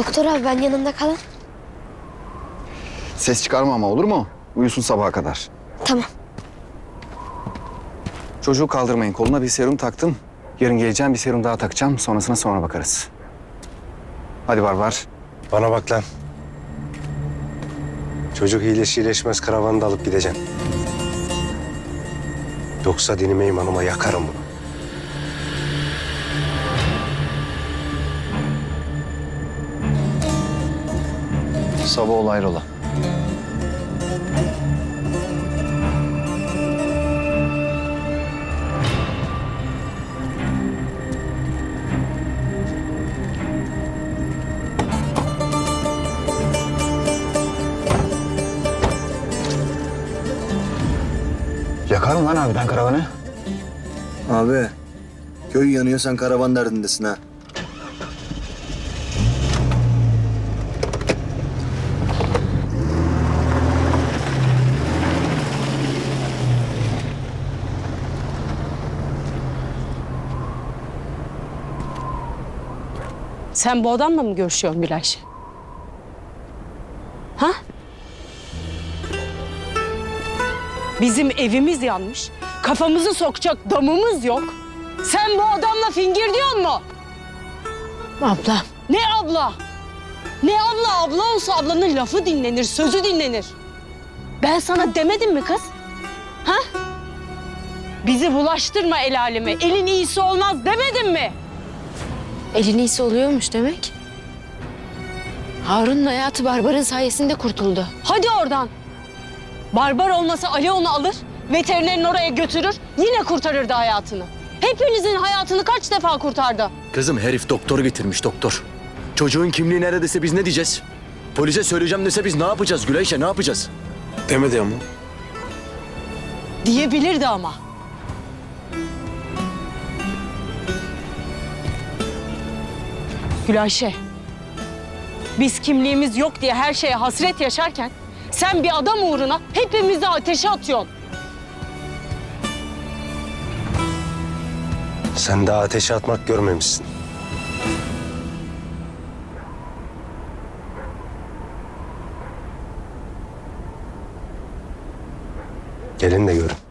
Doktor abi ben yanında kalan. Ses çıkarma ama olur mu? Uyusun sabaha kadar. Tamam. Çocuğu kaldırmayın. Koluna bir serum taktım. Yarın geleceğim bir serum daha takacağım. Sonrasına sonra bakarız. Hadi Barbar. Bana bak lan. Çocuk iyileşir iyileşmez karavanı da alıp gideceğim. Yoksa dinime imanıma yakarım bunu. Sabah ol hayrola. Yakar mı lan abiden karavanı? Abi köy yanıyor sen karavan derdindesin ha. Sen bu adamla mı görüşüyorsun Gülayşe? Ha? Bizim evimiz yanmış. Kafamızı sokacak damımız yok. Sen bu adamla fingir diyor mu? Abla. Ne abla? Ne abla? Abla olsa ablanın lafı dinlenir, sözü dinlenir. Ben sana demedim mi kız? Ha? Bizi bulaştırma el aleme. Elin iyisi olmaz demedim mi? Elin iyisi oluyormuş demek. Harun'un hayatı Barbar'ın sayesinde kurtuldu. Hadi oradan. Barbar olmasa Ali onu alır, veterinerin oraya götürür, yine kurtarırdı hayatını. Hepinizin hayatını kaç defa kurtardı? Kızım herif doktor getirmiş doktor. Çocuğun kimliği neredeyse biz ne diyeceğiz? Polise söyleyeceğim dese biz ne yapacağız Gülayşe ne yapacağız? Demedi ama. Diyebilirdi ama. Gülayşe, biz kimliğimiz yok diye her şeye hasret yaşarken sen bir adam uğruna hepimizi ateşe atıyorsun. Sen daha ateşe atmak görmemişsin. Gelin de görün.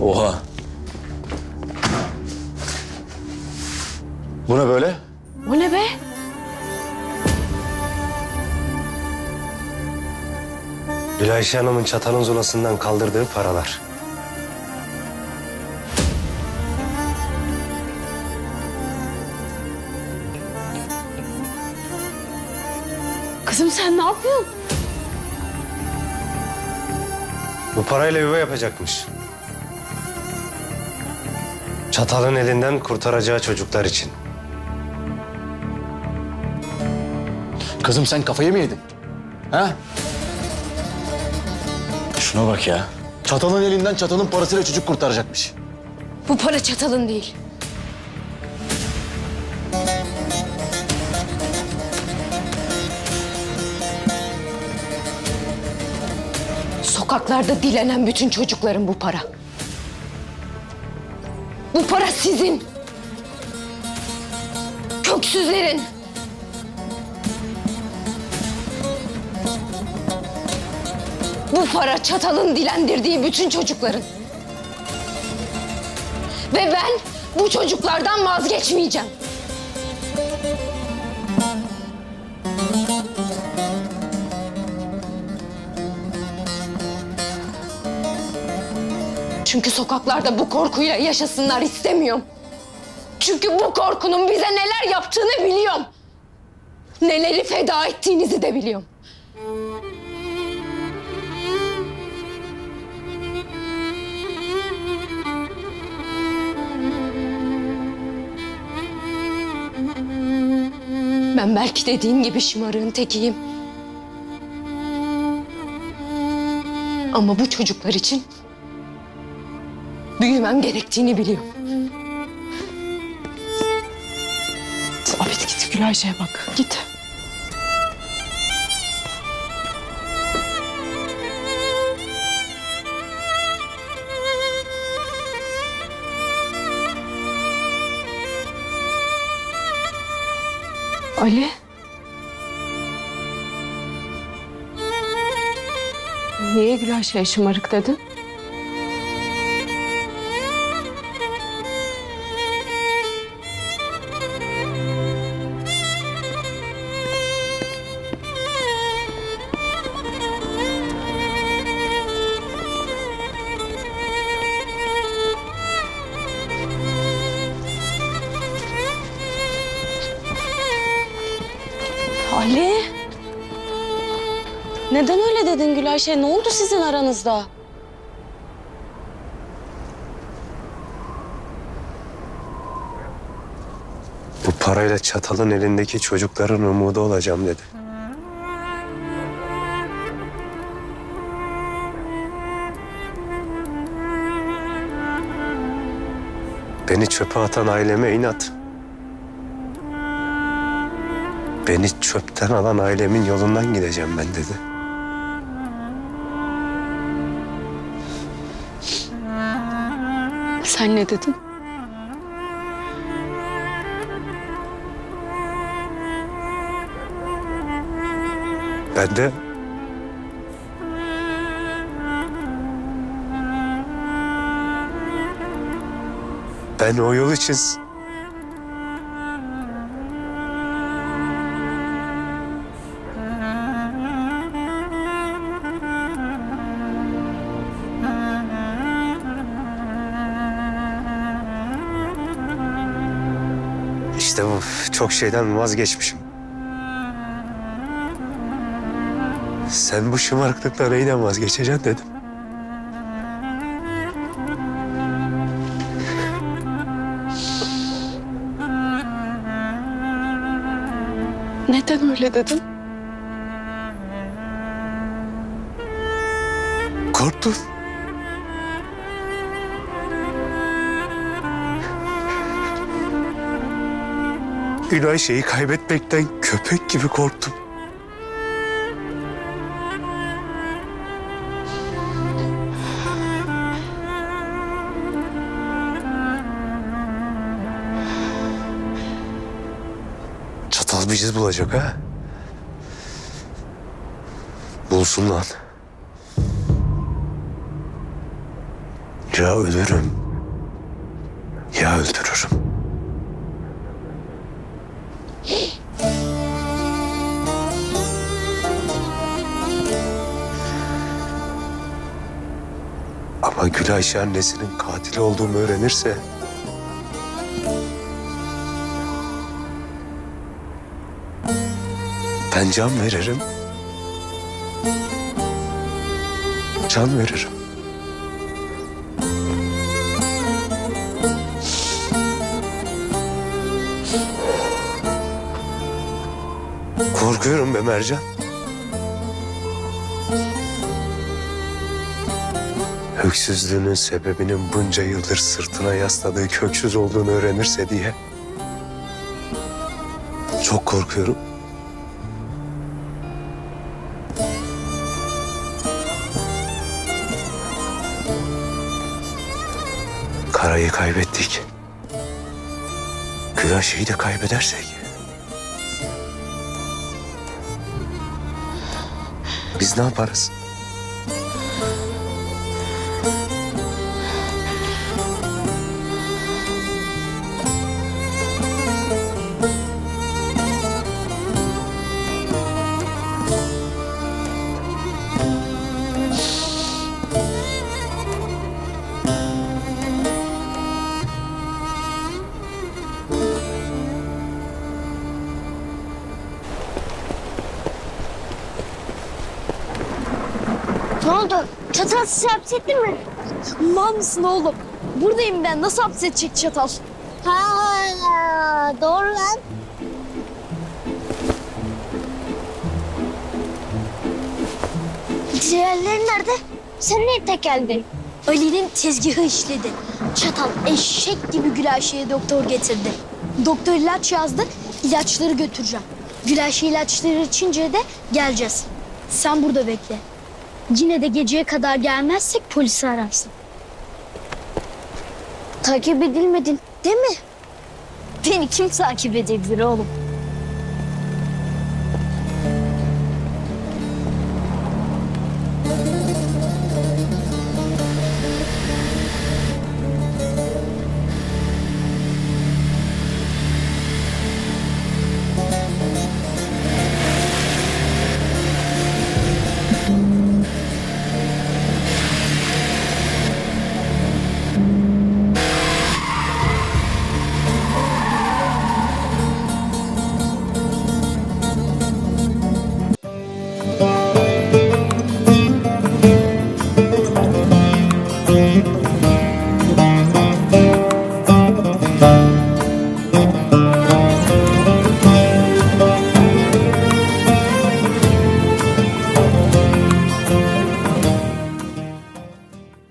Oha. Bu ne böyle? O ne be? Gülayşe Hanım'ın çatalın zulasından kaldırdığı paralar. Kızım sen ne yapıyorsun? Bu parayla yuva yapacakmış. Çatalın elinden kurtaracağı çocuklar için. Kızım sen kafayı mı yedin? Ha? Şuna bak ya. Çatalın elinden çatalın parasıyla çocuk kurtaracakmış. Bu para çatalın değil. Sokaklarda dilenen bütün çocukların bu para. Bu para sizin. Köksüzlerin. Bu para çatalın dilendirdiği bütün çocukların. Ve ben bu çocuklardan vazgeçmeyeceğim. Çünkü sokaklarda bu korkuyla yaşasınlar istemiyorum. Çünkü bu korkunun bize neler yaptığını biliyorum. Neleri feda ettiğinizi de biliyorum. Ben belki dediğin gibi şımarığın tekiyim. Ama bu çocuklar için büyümem gerektiğini biliyorum. Sabit. Git Gülayşe'ye bak. Git. Ali. Niye Gülayşe'ye şımarık dedin? Ali. Neden öyle dedin Gülayşe? Ne oldu sizin aranızda? Bu parayla çatalın elindeki çocukların umudu olacağım dedi. Beni çöpe atan aileme inat. Beni çöpten alan ailemin yolundan gideceğim ben dedi. Sen ne dedin? Ben de Ben o yol için İşte bu çok şeyden vazgeçmişim. Sen bu şımarıklıkla neyden vazgeçeceksin dedim. Neden öyle dedin? Korktum. Günay şeyi kaybetmekten köpek gibi korktum. Çatal biziz bulacak ha? Bulsun lan. Ya ölürüm ya öldürürüm. Ama Gülayşe annesinin katil olduğumu öğrenirse... Ben can veririm. Can veririm. Korkuyorum be Mercan. Öksüzlüğünün sebebinin bunca yıldır sırtına yasladığı köksüz olduğunu öğrenirse diye. Çok korkuyorum. Karayı kaybettik. Gülaşe'yi de kaybedersek. Biz ne yaparız? Oldu? Çatal sizi hapsettin mi? Mal mısın oğlum? Buradayım ben. Nasıl hapsedecek çatal? Ha, doğru lan. Diğerleri nerede? Sen niye tek geldin? Ali'nin tezgahı işledi. Çatal eşek gibi Gülayşe'ye doktor getirdi. Doktor ilaç yazdı. İlaçları götüreceğim. Gülayşe ilaçları içince de geleceğiz. Sen burada bekle. Yine de geceye kadar gelmezsek polisi ararsın. Takip edilmedin değil mi? Beni kim takip edebilir oğlum?